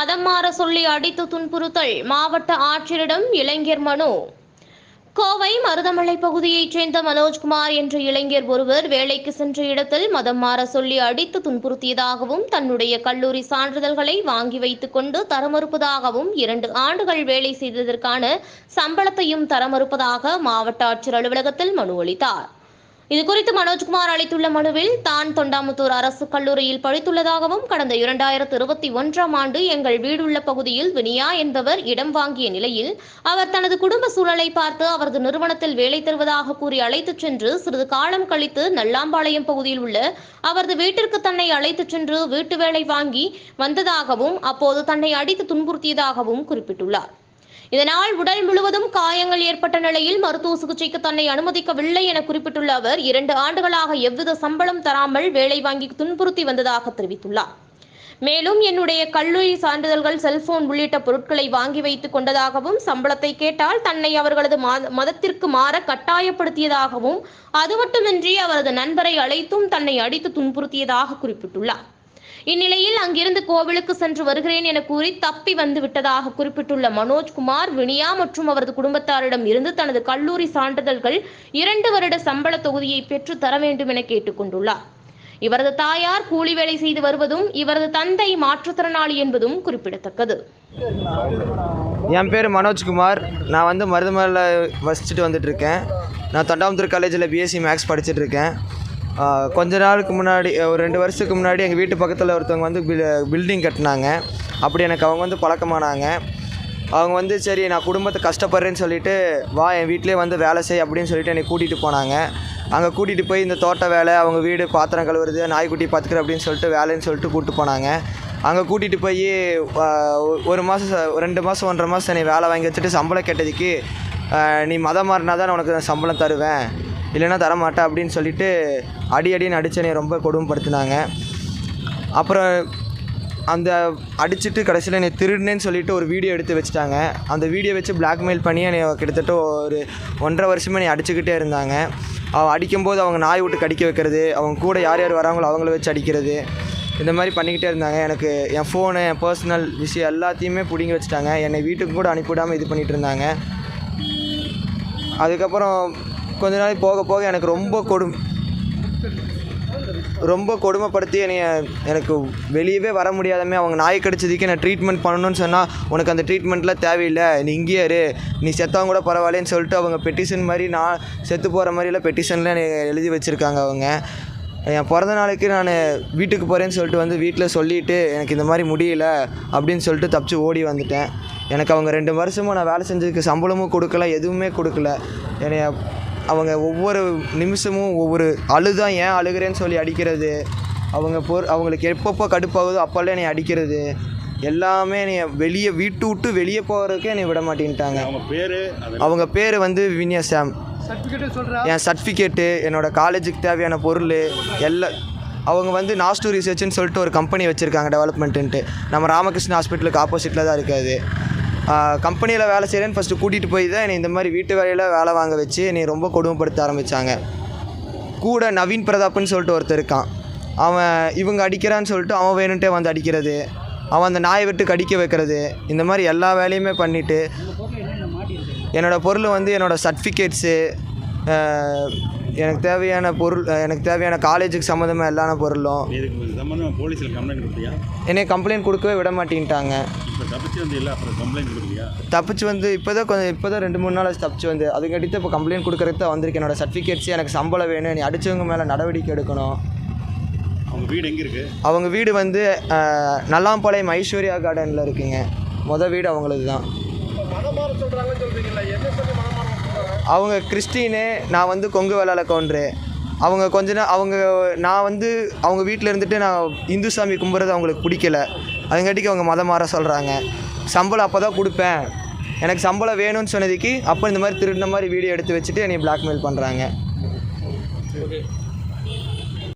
மதம் மாற சொல்லி அடித்து துன்புறுத்தல் மாவட்ட ஆட்சியரிடம் இளைஞர் மனு. கோவை மருதமலை பகுதியைச் சேர்ந்த மனோஜ்குமார் என்ற இளைஞர் ஒருவர் வேலைக்கு சென்ற இடத்தில் மதம் மாற சொல்லி அடித்து துன்புறுத்தியதாகவும் தன்னுடைய கல்லூரி சான்றிதழ்களை வாங்கி வைத்துக் கொண்டு தரமறுப்பதாகவும் இரண்டு ஆண்டுகள் வேலை செய்ததற்கான சம்பளத்தையும் தரமறுப்பதாக மாவட்ட ஆட்சியர் அலுவலகத்தில் மனு அளித்தார். இதுகுறித்து மனோஜ்குமார் அளித்துள்ள மனுவில் தான் தொண்டாமுத்தூர் அரசு கல்லூரியில் படித்துள்ளதாகவும் கடந்த இரண்டாயிரத்து இருபத்தி ஒன்றாம் ஆண்டு எங்கள் வீடுள்ள பகுதியில் வினியா என்பவர் இடம் வாங்கிய நிலையில் அவர் தனது குடும்ப சூழலை பார்த்து அவரது நிறுவனத்தில் வேலை தருவதாக கூறி அழைத்துச் சென்று சிறிது காலம் கழித்து நல்லாம்பாளையம் பகுதியில் உள்ள அவரது வீட்டிற்கு தன்னை அழைத்துச் சென்று வீட்டு வேலை வாங்கி வந்ததாகவும் அப்போது தன்னை அடித்து துன்புறுத்தியதாகவும் குறிப்பிட்டுள்ளார். இதனால் உடல் முழுவதும் காயங்கள் ஏற்பட்ட நிலையில் மருத்துவ சிகிச்சைக்கு தன்னை அனுமதிக்கவில்லை என குறிப்பிட்டுள்ள அவர் இரண்டு ஆண்டுகளாக எவ்வித சம்பளம் தராமல் வேலை வாங்கி துன்புறுத்தி வந்ததாக தெரிவித்துள்ளார். மேலும் என்னுடைய கல்லூரி சான்றிதழ்கள் செல்போன் உள்ளிட்ட பொருட்களை வாங்கி வைத்துக் கொண்டதாகவும் சம்பளத்தை கேட்டால் தன்னை அவர்களது மத- மதத்திற்கு மாற கட்டாயப்படுத்தியதாகவும் அது மட்டுமின்றி அவரது நண்பரை அழைத்தும் தன்னை அடித்து துன்புறுத்தியதாக குறிப்பிட்டுள்ளார். இந்நிலையில் அங்கிருந்து கோவிலுக்கு சென்று வருகிறேன் என கூறி தப்பி வந்து விட்டதாக குறிப்பிட்டுள்ள மனோஜ்குமார் வினியா மற்றும் அவரது குடும்பத்தாரிடம் இருந்து தனது கல்லூரி சான்றிதழ்கள் இரண்டு வருட சம்பள தொகுதியை பெற்று தர வேண்டும் என கேட்டுக்கொண்டுள்ளார் இவரது தாயார் கூலி வேலை செய்து வருவதும் இவரது தந்தை மாற்றுத்திறனாளி என்பதும் குறிப்பிடத்தக்கது. என் பேர் மனோஜ்குமார் நான் வந்து மருதமலையில் வசிச்சுட்டு வந்துட்டுருக்கேன் நான் தொண்டாமுத்தூர் காலேஜில் பிஎஸ்சி மேக்ஸ் படிச்சுட்டு இருக்கேன். கொஞ்ச நாளுக்கு முன்னாடி ஒரு ரெண்டு வருஷத்துக்கு முன்னாடி எங்கள் வீட்டு பக்கத்தில் ஒருத்தவங்க வந்து பில்டிங் கட்டினாங்க. அப்படி எனக்கு அவங்க வந்து பழக்கமானாங்க. அவங்க வந்து சரி நான் குடும்பத்தை கஷ்டப்படுறேன்னு சொல்லிட்டு வா என் வீட்டிலே வந்து வேலை செய் அப்படின்னு சொல்லிட்டு என்னை கூட்டிகிட்டு போனாங்க. அங்கே கூட்டிகிட்டு போய் இந்த தோட்ட வேலை அவங்க வீடு பாத்திரம் கழுவுறது நாய்க்குட்டி பார்த்துக்கிற அப்படின்னு சொல்லிட்டு வேலைன்னு சொல்லிட்டு கூப்பிட்டு போனாங்க. அங்கே கூட்டிகிட்டு போய் ஒரு மாதம் ரெண்டு மாதம் ஒன்றரை மாதம் நீ வேலை வாங்கி வச்சுட்டு சம்பளம் கேட்டதுக்கு நீ மதம் மாறினா தான் உனக்கு நான் சம்பளம் தருவேன். இல்லைன்னா தரமாட்டேன் அப்படின்னு சொல்லிட்டு அடி அடின்னு அடிச்சு ரொம்ப கொடுமைப்படுத்தினாங்க. அப்புறம் அந்த அடிச்சுட்டு கடைசியில் என்னை திருடுனேன்னு சொல்லிட்டு ஒரு வீடியோ எடுத்து வச்சுட்டாங்க. அந்த வீடியோ வச்சு பிளாக்மெயில் பண்ணி என்னை கிட்டத்தட்ட ஒரு ஒன்றரை வருஷமாக என்னை அடிச்சுக்கிட்டே இருந்தாங்க. அவன் அடிக்கும்போது அவங்க நாய் விட்டு கடிக்க வைக்கிறது அவங்க கூட யார் யார் வராங்களோ அவங்கள வச்சு அடிக்கிறது இந்த மாதிரி பண்ணிக்கிட்டே இருந்தாங்க. எனக்கு என் ஃபோனு என் பர்சனல் விஷயம் எல்லாத்தையுமே பிடுங்கி வச்சுட்டாங்க. என்னை வீட்டுக்கு கூட அனுப்பிவிடாமல் இது பண்ணிகிட்டு இருந்தாங்க. அதுக்கப்புறம் கொஞ்ச நாள் போக போக எனக்கு ரொம்ப கொடும் ரொம்ப கொடுமைப்படுத்தி என்னைய எனக்கு வெளியவே வர முடியாதமே அவங்க நாய் கடிச்சதுக்கு நான் ட்ரீட்மெண்ட் பண்ணணும்னு சொன்னால் உனக்கு அந்த ட்ரீட்மெண்ட்லாம் தேவையில்லை நீ இங்கேயே இரு நீ செத்தவங்க கூட பரவாயில்லன்னு சொல்லிட்டு அவங்க பெட்டிஷன் மாதிரி நான் செத்து போகிற மாதிரிலாம் பெட்டிஷன்லாம் என்னை எழுதி வச்சுருக்காங்க அவங்க. என் பிறந்த நாளைக்கு நான் வீட்டுக்கு போகிறேன்னு சொல்லிட்டு வந்து வீட்டில் சொல்லிவிட்டு எனக்கு இந்த மாதிரி முடியல அப்படின்னு சொல்லிட்டு தப்பிச்சு ஓடி வந்துட்டேன். எனக்கு அவங்க ரெண்டு வருஷமும் நான் வேலை செஞ்சதுக்கு சம்பளமும் கொடுக்கல எதுவுமே கொடுக்கல. என்னைய அவங்க ஒவ்வொரு நிமிஷமும் ஒவ்வொரு அழுதான் ஏன் அழுகிறேன்னு சொல்லி அடிக்கிறது. அவங்க பொறு அவங்களுக்கு எப்பப்போ கடுப்பாகுதோ அப்போல்லாம் என்னை அடிக்கிறது. எல்லாமே என்னை வெளியே வீட்டு விட்டு வெளியே போகிறதுக்கே என்னை விட மாட்டேன்ட்டாங்க. அவங்க பேரு அவங்க பேர் வந்து வினியா சாம். என் சர்டிஃபிகேட்டு என்னோடய காலேஜுக்கு தேவையான பொருள் எல்லாம் அவங்க வந்து நாஸ்டு ரிசர்ச்னு சொல்லிட்டு ஒரு கம்பெனி வச்சுருக்காங்க டெவலப்மெண்ட்டுன்ட்டு நம்ம ராமகிருஷ்ண ஹாஸ்பிட்டலுக்கு ஆப்போசிட்டில் தான் இருக்காது கம்பெனியில் வேலை செய்கிறேன்னு ஃபஸ்ட்டு கூட்டிகிட்டு போய் தான் என்னை இந்த மாதிரி வீட்டு வேலையில் வேலை வாங்க வச்சு என்னை ரொம்ப கொடுமைப்படுத்த ஆரம்பித்தாங்க கூட நவீன் பிரதாப்னு சொல்லிட்டு ஒருத்தர் இருக்கான். அவன் இவங்க அடிக்கிறான்னு சொல்லிட்டு அவன் வேணுன்ட்டே வந்து அடிக்கிறது. அவன் அந்த நாயை விட்டு கடிக்க வைக்கிறது. இந்த மாதிரி எல்லா வேலையுமே பண்ணிவிட்டு என்னோடய பொருள் வந்து என்னோடய சர்டிஃபிகேட்ஸு எனக்கு தேவையான பொருள் எனக்கு தேவையான காலேஜுக்கு சம்மந்தமாக எல்லா பொருளும். என்னை கம்ப்ளைண்ட் கொடுக்கவே விட மாட்டேன்ட்டாங்க. இப்போ தப்பிச்சு வந்து இல்லை அப்புறம் கம்ப்ளைண்ட் கொடுக்கலையா தப்பிச்சு வந்து இப்போ தான் கொஞ்சம் இப்போ தான் ரெண்டு மூணு நாள் தப்பிச்சு வந்து. அதுக்கடுத்து இப்போ கம்ப்ளைண்ட் கொடுக்கறதுக்கு தான் வந்திருக்கேன். என்னோடய சர்டிஃபிகேட்ஸ் எனக்கு சம்பளம் வேணும். நீ அடித்தவங்க மேலே நடவடிக்கை எடுக்கணும். அவங்க வீடு எங்கே இருக்குது அவங்க வீடு வந்து நல்லாம்பாளையம் ஐஸ்வர்யா கார்டனில் இருக்குங்க. மொதல் வீடு அவங்களது தான் அவங்க கிறிஸ்டினு நான் வந்து கொங்கு வேளாள கவுண்டரு. அவங்க கொஞ்ச நாள் அவங்க நான் வந்து அவங்க வீட்டில் இருந்துட்டு நான் இந்து சாமி கும்பிட்றது அவங்களுக்கு பிடிக்கல. அதுங்காட்டிக்கு அவங்க மதம் மாற சொல்கிறாங்க சம்பளம் அப்போ தான் கொடுப்பேன். எனக்கு சம்பளம் வேணும்னு சொன்னதுக்கு அப்போ இந்த மாதிரி திருடின மாதிரி வீடியோ எடுத்து வச்சுட்டு என்னை பிளாக்மெயில் பண்ணுறாங்க